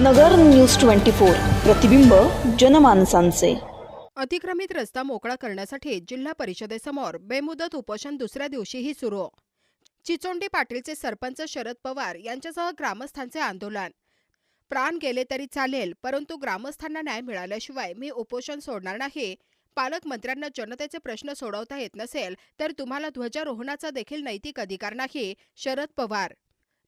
नगर news twenty four. प्रतिबिंब जनमानसांचे. अतिक्रमित रस्ता मोकळा करण्यासाठी जिल्हा परिषदेसमोर बेमुदत उपोषण दुसऱ्या दिवशीही सुरू. चिचोंडी पाटीलचे सरपंच शरद पवार यांच्यासह ग्रामस्थांचे आंदोलन. प्राण गेले तरी चालेल परंतु ग्रामस्थांना न्याय मिळाल्याशिवाय मी उपोषण सोडणार नाही. पालकमंत्र्यांना जनतेचे प्रश्न सोडवता येत नसेल तर तुम्हाला ध्वजारोहणाचा देखील नैतिक अधिकार नाही शरद पवार.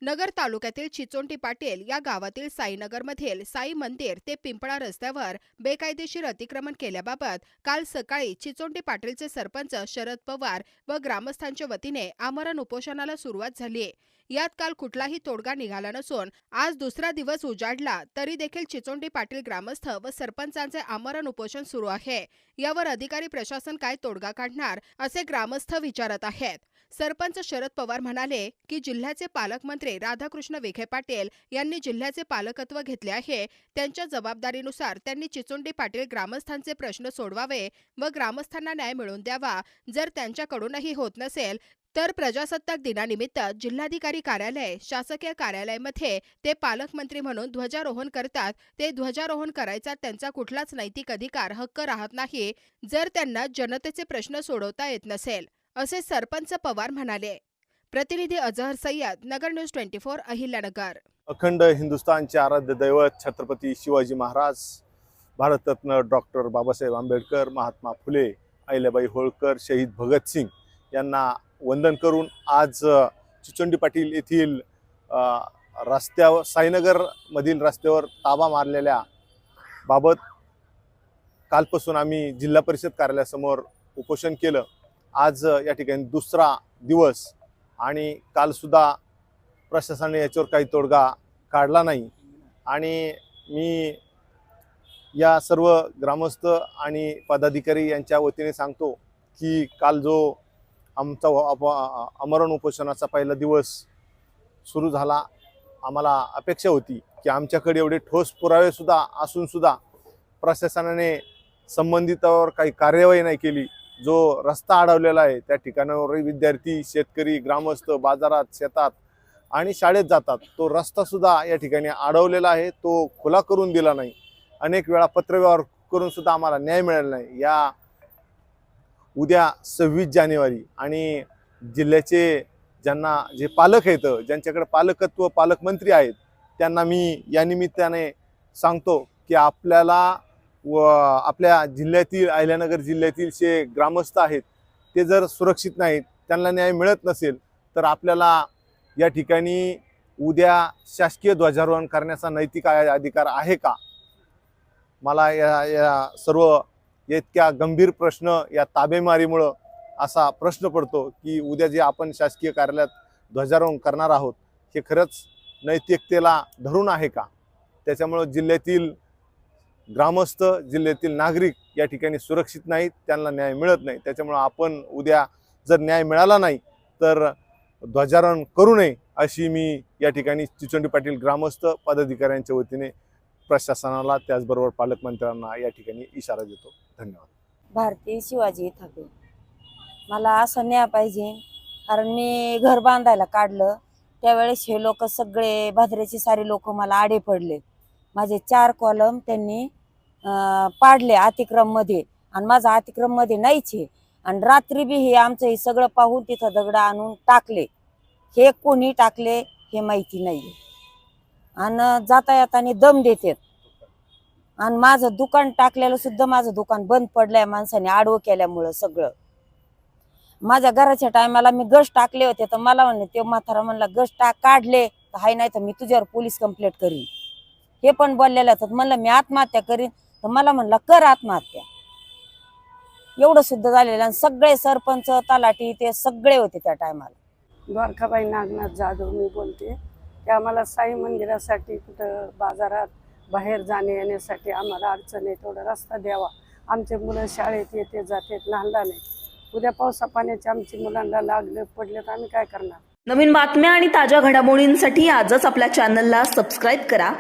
नगर तालुक्यातील चिचोंटी पाटील या गावातील साईनगरमधील साई मंदिर ते पिंपळा रस्त्यावर बेकायदेशीर अतिक्रमण केल्याबाबत काल सकाळी चिचोंडी पाटीलचे सरपंच शरद पवार व ग्रामस्थांच्या वतीने आमरण उपोषणाला सुरुवात झाली यात काल कुठलाही तोडगा निघाला नसून आज दुसरा दिवस उजाडला तरी देखील चिचोंडी पाटील ग्रामस्थ व सरपंचांचे आमरण उपोषण सुरू आहे. यावर अधिकारी प्रशासन काय तोडगा काढणार असे ग्रामस्थ विचारत आहेत. सरपंच शरद पवार म्हणाले की जिल्ह्याचे पालकमंत्री राधाकृष्ण विखे पाटील यांनी जिल्ह्याचे पालकत्व घेतले आहे. त्यांच्या जबाबदारीनुसार त्यांनी चिचोंडी पाटील ग्रामस्थांचे प्रश्न सोडवावे व ग्रामस्थांना न्याय मिळवून द्यावा. जर त्यांच्याकडूनही होत नसेल तर प्रजासत्ताक दिनानिमित्त जिल्हाधिकारी कार्यालय शासकीय कार्यालयामध्ये ते पालकमंत्री म्हणून ध्वजारोहण करतात. ते ध्वजारोहण करायचा त्यांचा कुठलाच नैतिक अधिकार हक्क राहत नाही जर त्यांना जनतेचे प्रश्न सोडवता येत नसेल असे सरपंच पवार म्हणाले. प्रतिनिधी Azhar Sayyad Nagar news twenty four Ahilyanagar. अखंड हिंदुस्थानचे आराध्य दैवत छत्रपती शिवाजी महाराज भारतरत्न डॉक्टर बाबासाहेब आंबेडकर महात्मा फुले अहिल्याबाई होळकर शहीद भगतसिंग यांना वंदन करून आज चिचोंडी पाटील येथील रस्त्यावर साईनगरमधील रस्त्यावर ताबा मारलेल्या बाबत कालपासून आम्ही जिल्हा परिषद कार्यालयासमोर उपोषण केलं. आज या ठिकाणी दुसरा दिवस आणि कालसुद्धा प्रशासनाने याच्यावर काही तोडगा काढला नाही. आणि मी या सर्व ग्रामस्थ आणि पदाधिकारी यांच्या वतीने सांगतो की काल जो आमचा अप- अमरण उपोषणाचा पहिला दिवस सुरू झाला. आम्हाला अपेक्षा होती की आमच्याकडे एवढे ठोस पुरावेसुद्धा असूनसुद्धा प्रशासनाने संबंधितावर काही कार्यवाही नाही केली. जो रस्ता अडवलेला आहे त्या ठिकाणावर विद्यार्थी शेतकरी ग्रामस्थ बाजारात शेतात आणि शाळेत जातात. तो रस्तासुद्धा या ठिकाणी अडवलेला आहे. तो खुला करून दिला नाही. अनेक वेळा पत्रव्यवहार करूनसुद्धा आम्हाला न्याय मिळाला नाही. या उद्या सव्वीस जानेवारी आणि जिल्ह्याचे ज्यांना जे पालक आहेत ज्यांच्याकडे पालकत्व पालकमंत्री आहेत त्यांना मी या निमित्ताने सांगतो की आपल्याला व आपल्या जिल्ह्यातील अहिल्यानगर जिल्ह्यातील जे ग्रामस्थ आहेत ते जर सुरक्षित नाहीत त्यांना न्याय मिळत नसेल तर आपल्याला या ठिकाणी उद्या शासकीय ध्वजारोहण करण्याचा नैतिक अधिकार आहे का? मला या या सर्व इतक्या गंभीर प्रश्न या ताबेमारीमुळं असा प्रश्न पडतो की उद्या जे आपण शासकीय कार्यालयात ध्वजारोहण करणार आहोत हे खरंच नैतिकतेला धरून आहे का? त्याच्यामुळं जिल्ह्यातील ग्रामस्थ जिल्ह्यातील नागरिक या ठिकाणी सुरक्षित नाहीत त्यांना न्याय मिळत नाही. त्याच्यामुळं आपण उद्या जर न्याय मिळाला नाही तर ध्वजारोहण करू नये अशी मी या ठिकाणी चिचोंडी पाटील ग्रामस्थ पदाधिकाऱ्यांच्या वतीने प्रशासनाला त्याचबरोबर पालकमंत्र्यांना या ठिकाणी इशारा देतो. धन्यवाद. भारती शिवाजी ठाकरे. मला असं न्याय पाहिजे. कारण मी घर बांधायला काढलं. त्यावेळेस हे लोक सगळे भाद्रेचे सारे लोक मला आडे पडले. माझे चार कॉलम त्यांनी पाडले अतिक्रममध्ये आणि माझा अतिक्रममध्ये नाहीच आहे आणि रात्री बी हे आमचं हे सगळं पाहून तिथं दगड आणून टाकले. हे कोणी टाकले हे माहिती नाही आणि जाता येताना दम देतात. आणि माझं दुकान टाकलेलं सुद्धा माझं दुकान बंद पडलंय माणसाने आडवं केल्यामुळं सगळं. माझ्या घराच्या टायमाला मी गश टाकले होते तर मला म्हणले ते म्हातारा म्हणला गश टाक काढले. तर हाय नाही तर मी तुझ्यावर पोलीस कंप्लेंट करीन. हे पण बोललेलं तर म्हणलं मी आत्महत्या करीन. तर मला म्हणला कर आत्महत्या. एवढं सुद्धा झालेलं आणि सगळे सरपंच तलाठी ते सगळे होते त्या टायमाला. द्वारकाबाई नागनाथ जाधव मी बोलते. की आम्हाला साई मंदिरासाठी कुठं बाजारात बाहेर जाणे येण्यासाठी आम्हाला अडचण आहे थोडा रस्ता द्यावा. आमचे मुलं शाळेत येते जातात लहान लहान आहेत. उद्या पावसा पाण्याचे आमची मुलांना लागले पडले तर आम्ही काय करणार? नवीन बातम्या आणि ताज्या घडामोडींसाठी आजच आपल्या चॅनलला सबस्क्राईब करा.